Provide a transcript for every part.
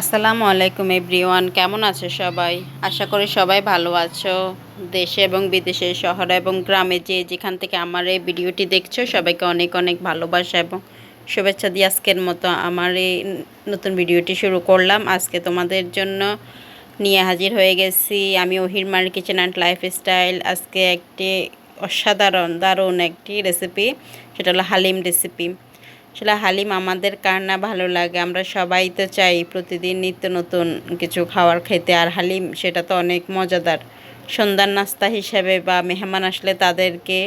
আসসালামু আলাইকুম এভরিওয়ান, কেমন আছো সবাই? আশা করি সবাই ভালো আছো। দেশে এবং বিদেশে, শহরে এবং গ্রামে যে যেখান থেকে আমার এই ভিডিওটি দেখছ, সবাইকে অনেক অনেক ভালোবাসা এবং শুভেচ্ছা দিয়ে আজকের মতো আমার এই নতুন ভিডিওটি শুরু করলাম। আজকে তোমাদের জন্য নিয়ে হাজির হয়ে গেছি আমি ওহিরমার কিচেন অ্যান্ড লাইফস্টাইল আজকে একটি অসাধারণ, দারুণ একটি রেসিপি সেটা হলো হালিম রেসিপি আসলে হালিম, আমাদের কার না ভালো লাগে? আমরা সবাই তো চাই প্রতিদিন নিত্য নতুন কিছু খাবার খেতে। আর হালিম, সেটা তো অনেক মজাদার। সন্ধ্যার নাস্তা হিসেবে বা মেহমান আসলে তাদেরকে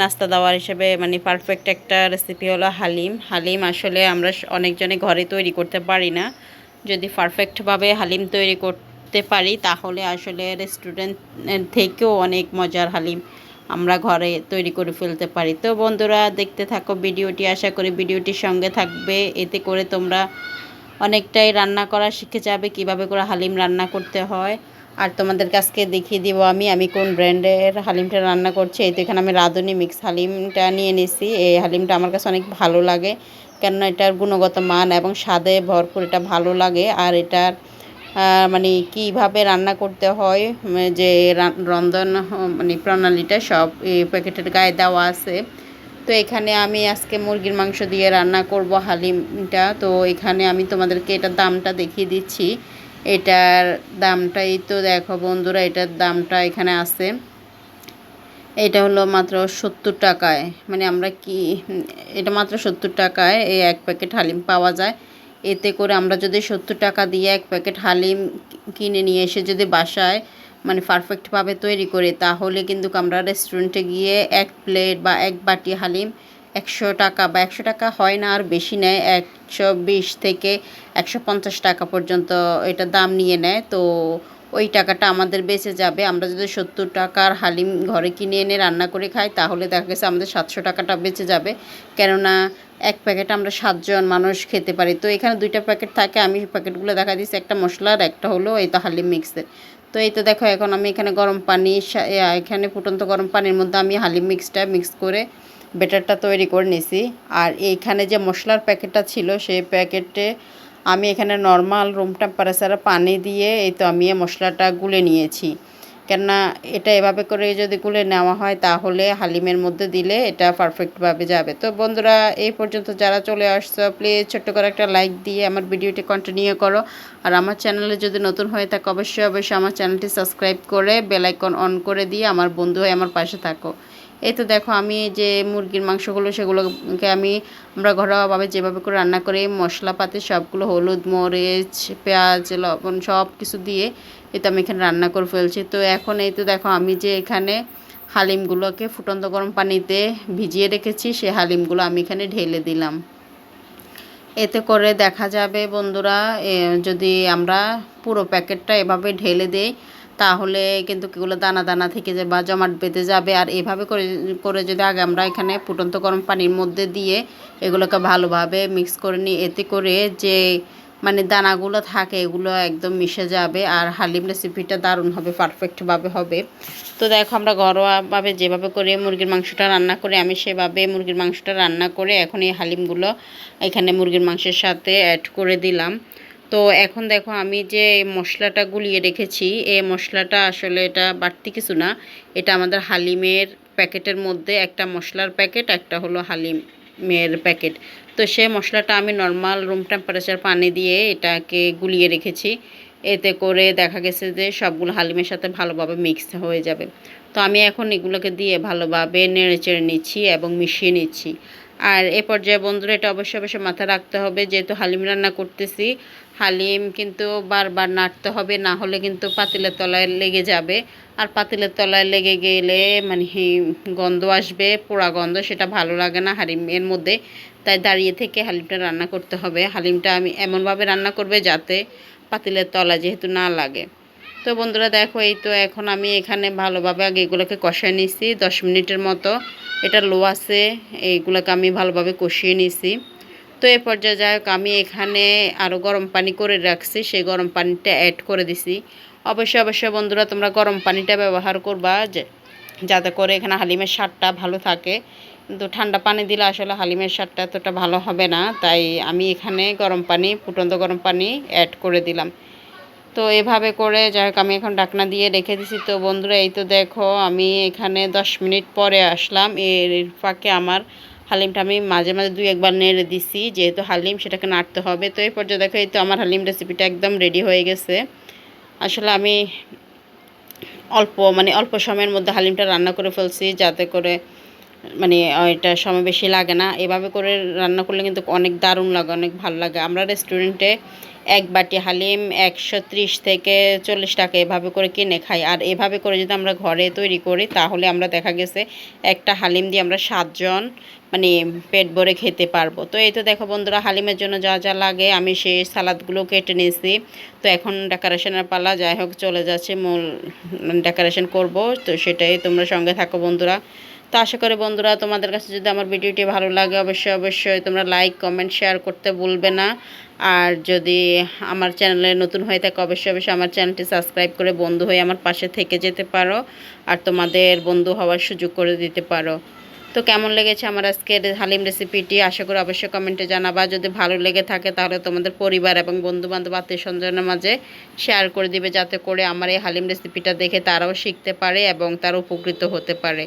নাস্তা দেওয়ার হিসেবে মানে পারফেক্ট একটা রেসিপি হলো হালিম। হালিম আসলে আমরা অনেকজনে ঘরে তৈরি করতে পারি না। যদি পারফেক্টভাবে হালিম তৈরি করতে পারি, তাহলে আসলে রেস্টুরেন্ট থেকেও অনেক মজার হালিম। আমরা ঘরে তৈরি করে ফেলতে পারি। তো বন্ধুরা, দেখতে থাকো ভিডিওটি। আশা করি ভিডিওটির সঙ্গে থাকবে। এতে করে তোমরা অনেকটাই রান্না করা শিখে যাবে, কীভাবে করে হালিম রান্না করতে হয়। আর তোমাদের কাছকে দেখিয়ে দিব আমি আমি কোন ব্র্যান্ডের হালিমটা রান্না করছি। এই তো এখানে আমি রাঁধুনি মিক্স হালিমটা নিয়ে নিছি। এই হালিমটা আমার কাছে অনেক ভালো লাগে। কেননা এটার গুণগত মান এবং স্বাদে ভরপুর, এটা ভালো লাগে। আর এটার মানে কীভাবে রান্না করতে হয় যে রন্ধন মানে প্রণালীটা সব প্যাকেটের গায়ে দেওয়া আছে। তো এখানে আমি আজকে মুরগির মাংস দিয়ে রান্না করব হালিমটা। তো এখানে আমি তোমাদেরকে এটার দামটা দেখিয়ে দিচ্ছি। এটার দামটাই তো দেখো বন্ধুরা, এটার দামটা এখানে আছে। এটা হলো মাত্র সত্তর টাকায়। মানে আমরা কি, এটা মাত্র সত্তর টাকায় এই এক প্যাকেট হালিম পাওয়া যায়। এতে করে আমরা যদি সত্তর টাকা দিয়ে এক প্যাকেট হালিম কিনে নিয়ে এসে যদি বাসায় মানে পারফেক্টভাবে তৈরি করে, তাহলে কিন্তু আমরা রেস্টুরেন্টে গিয়ে এক প্লেট বা এক বাটি হালিম একশো টাকা বা একশো টাকা হয় না, আর বেশি নেয় একশো বিশ থেকে একশো পঞ্চাশ টাকা পর্যন্ত এটা দাম নিয়ে নেয়। তো ওই টাকাটা আমাদের বেঁচে যাবে। আমরা যদি সত্তর টাকার হালিম ঘরে কিনে এনে রান্না করে খাই, তাহলে দেখা গেছে আমাদের সাতশো টাকাটা বেঁচে যাবে। কেননা এক প্যাকেট আমরা সাতজন মানুষ খেতে পারি। তো এখানে দুইটা প্যাকেট থাকে, আমি প্যাকেটগুলো দেখা দিচ্ছি একটা মশলার, একটা হলো এই তো হালিম মিক্সের। তো এই তো দেখো, এখন আমি এখানে গরম পানি এখানে ফুটন্ত গরম পানির মধ্যে আমি হালিম মিক্সটা মিক্স করে বেটারটা তৈরি করে নিছি আর এইখানে যে মশলার প্যাকেটটা ছিল, সেই প্যাকেটে আমি এখানে নর্মাল রুম টেম্পারেচারে পানি দিয়ে এই তো আমি মশলাটা গুলে নিয়েছি। কেননা এটা এভাবে করে যদি গুলে নেওয়া হয় তাহলে হালিমের মধ্যে দিলে এটা পারফেক্টভাবে যাবে। তো বন্ধুরা, এই পর্যন্ত যারা চলে আসছো প্লিজ ছোট্ট করে একটা লাইক দিয়ে আমার ভিডিওটি কন্টিনিউ করো। আর আমার চ্যানেলে যদি নতুন হয়ে থাকে, অবশ্যই অবশ্যই আমার চ্যানেলটি সাবস্ক্রাইব করে বেলাইকন অন করে দিয়ে আমার বন্ধু হয়ে আমার পাশে থাকো। এই তো দেখো, আমি যে মুরগির মাংসগুলো, সেগুলোকে আমি আমরা ঘরোয়াভাবে যেভাবে করে রান্না করি, মশলাপাতি সবগুলো, হলুদ, মরিচ, পেঁয়াজ, লবণ সব কিছু দিয়ে এই তো আমি এখানে রান্না করে ফেলছি। তো এখন এই তো দেখো, আমি যে এখানে হালিমগুলোকে ফুটন্ত গরম পানিতে ভিজিয়ে রেখেছি, সে হালিমগুলো আমি এখানে ঢেলে দিলাম। এতে করে দেখা যাবে বন্ধুরা যদি আমরা পুরো প্যাকেটটা এভাবে ঢেলে দেই তাহলে কিন্তু এগুলো দানা দানা থেকে যে বা জমাট বেঁধে যাবে। আর এভাবে করে করে যদি আগে আমরা এখানে ফুটন্ত গরম পানির মধ্যে দিয়ে এগুলোকে ভালোভাবে মিক্স করে নিই, এতে করে যে মানে দানাগুলো থাকে এগুলো একদম মিশে যাবে আর হালিম রেসিপিটা দারুণ হবে পারফেক্টভাবে হবে। তো দেখো আমরা ঘরোয়াভাবে যেভাবে করে মুরগির মাংসটা রান্না করে, আমি সেভাবে মুরগির মাংসটা রান্না করে এখন এই হালিমগুলো এখানে মুরগির মাংসের সাথে অ্যাড করে দিলাম। তো এখন দেখো আমি যে মশলাটা গুলিয়ে রেখেছি এই মশলাটা আসলে এটা বাড়তি কিছু না। এটা আমাদের হালিমের প্যাকেটের মধ্যে একটা মশলার প্যাকেট, একটা হলো হালিমের প্যাকেট। তো সে মশলাটা আমি নর্মাল রুম টেম্পারেচার পানি দিয়ে এটাকে গুলিয়ে রেখেছি। এতে করে দেখা গেছে যে সবগুলো হালিমের সাথে ভালোভাবে মিক্স হয়ে যাবে। তো আমি এখন এগুলোকে দিয়ে ভালোভাবে নেড়ে চেড়ে নিচ্ছি এবং মিশিয়ে নিচ্ছি। আর এ পর্যায়ে বন্ধুরা এটা অবশ্যই অবশ্যই মাথায় রাখতে হবে, যেহেতু হালিম রান্না করতেছি, হালিম কিন্তু বারবার নাড়তে হবে, না হলে কিন্তু পাতিলের তলায় লেগে যাবে। আর পাতিলের তলায় লেগে গেলে মানে গন্ধ আসবে, পোড়া গন্ধ, সেটা ভালো লাগে না হালিমের মধ্যে। তাই দাঁড়িয়ে থেকে হালিমটা রান্না করতে হবে। হালিমটা আমি এমনভাবে রান্না করবে যাতে পাতিলের তলা যেহেতু না লাগে। তো বন্ধুরা দেখো, এই তো এখন আমি এখানে ভালোভাবে আগে এগুলোকে কষায় নিছি, দশ মিনিটের মতো। এটা লো আছে, এইগুলোকে আমি ভালোভাবে কষিয়ে নিছি। তো এ পর্যায়ে যাই হোক, আমি এখানে আরও গরম পানি করে রাখছি, সেই গরম পানিটা অ্যাড করে দিছি। অবশ্যই অবশ্যই বন্ধুরা, তোমরা গরম পানিটা ব্যবহার করবা যাতে করে এখানে হালিমের স্বাদটা ভালো থাকে। কিন্তু ঠান্ডা পানি দিলে আসলে হালিমের স্বাদটা এতটা ভালো হবে না, তাই আমি এখানে গরম পানি, ফুটন্ত গরম পানি অ্যাড করে দিলাম। তো এভাবে করে, যাই হোক, আমি এখন ডাকনা দিয়ে রেখে দিছি। তো বন্ধুরা, এই তো দেখো, আমি এখানে দশ মিনিট পরে আসলাম। এর ফাঁকে আমার হালিমটা আমি মাঝে মাঝে দুই একবার নেড়ে দিছি, যেহেতু হালিম, সেটাকে নাড়তে হবে। তো এই পর্যায়ে দেখো, এই তো আমার হালিম রেসিপিটা একদম রেডি হয়ে গেছে। আসলে আমি অল্প মানে অল্প সময়ের মধ্যে হালিমটা রান্না করে ফেলছি, যাতে করে মানে এটা সময় বেশি লাগে না। এভাবে করে রান্না করলে কিন্তু অনেক দারুণ লাগে, অনেক ভালো লাগে। আমরা রেস্টুরেন্টে এক বাটি হালিম একশো ত্রিশ থেকে চল্লিশ টাকা এভাবে করে কিনে খাই। আর এভাবে করে যদি আমরা ঘরে তৈরি করি, তাহলে আমরা দেখা গেছে একটা হালিম দিয়ে আমরা সাতজন মানে পেট ভরে খেতে পারব। তো এই তো দেখো বন্ধুরা, হালিমের জন্য যা যা লাগে, আমি সেই সালাদগুলো কেটে নিয়েছি। তো এখন ডেকোরেশনের পালা, যাই হোক, চলে যাচ্ছে মূল ডেকোরেশন করব। তো সেটাই তোমরা সঙ্গে থাকো বন্ধুরা। তো আশা করি বন্ধুরা তোমাদের কাছে যদি আমার ভিডিওটি ভালো লাগে, অবশ্যই অবশ্যই তোমরা লাইক কমেন্ট শেয়ার করতে ভুলবে না। আর যদি আমার চ্যানেলে নতুন হয়ে থাকে, অবশ্যই অবশ্যই আমার চ্যানেলটি সাবস্ক্রাইব করে বন্ধু হয়ে আমার পাশে থেকে যেতে পারো। আর তোমাদের বন্ধু হওয়ার সুযোগ করে দিতে পারো। তো কেমন লেগেছে আমার আজকের হালিম রেসিপিটি আশা করি অবশ্যই কমেন্টে জানাবা। যদি ভালো লেগে থাকে, তাহলে তোমাদের পরিবার এবং বন্ধু বান্ধব আত্মীয় স্বজনের মাঝে শেয়ার করে দিবে, যাতে করে আমার এই হালিম রেসিপিটা দেখে তারাও শিখতে পারে এবং তারা উপকৃত হতে পারে।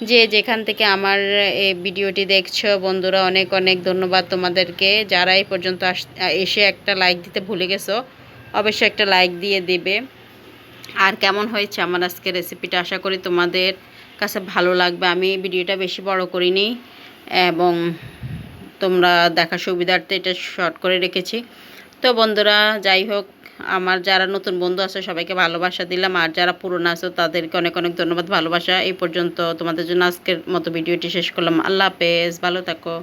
যে যেখান থেকে আমার এই ভিডিওটি দেখছ, বন্ধুরা, অনেক অনেক ধন্যবাদ তোমাদেরকে। যারা এই পর্যন্ত এসে একটা লাইক দিতে ভুলে গেছো, অবশ্যই একটা লাইক দিয়ে দেবে। আর কেমন হয়েছে আমার আজকে রেসিপিটা আশা করি তোমাদের কাছে ভালো লাগবে। আমি ভিডিওটা বেশি বড় করিনি, এবং তোমরা দেখা সুবিধার্থে এটা শর্ট করে রেখেছি। তো বন্ধুরা, যাই হোক আমার যারা নতুন বন্ধু আছে, সবাইকে ভালোবাসা দিলাম। আর যারা পুরনো আছে, তাদেরকে অনেক অনেক ধন্যবাদ, ভালোবাসা। এই পর্যন্ত তোমাদের জন্য আজকের মতো ভিডিওটি শেষ করলাম। আল্লাহ হাফেজ, ভালো থাকো।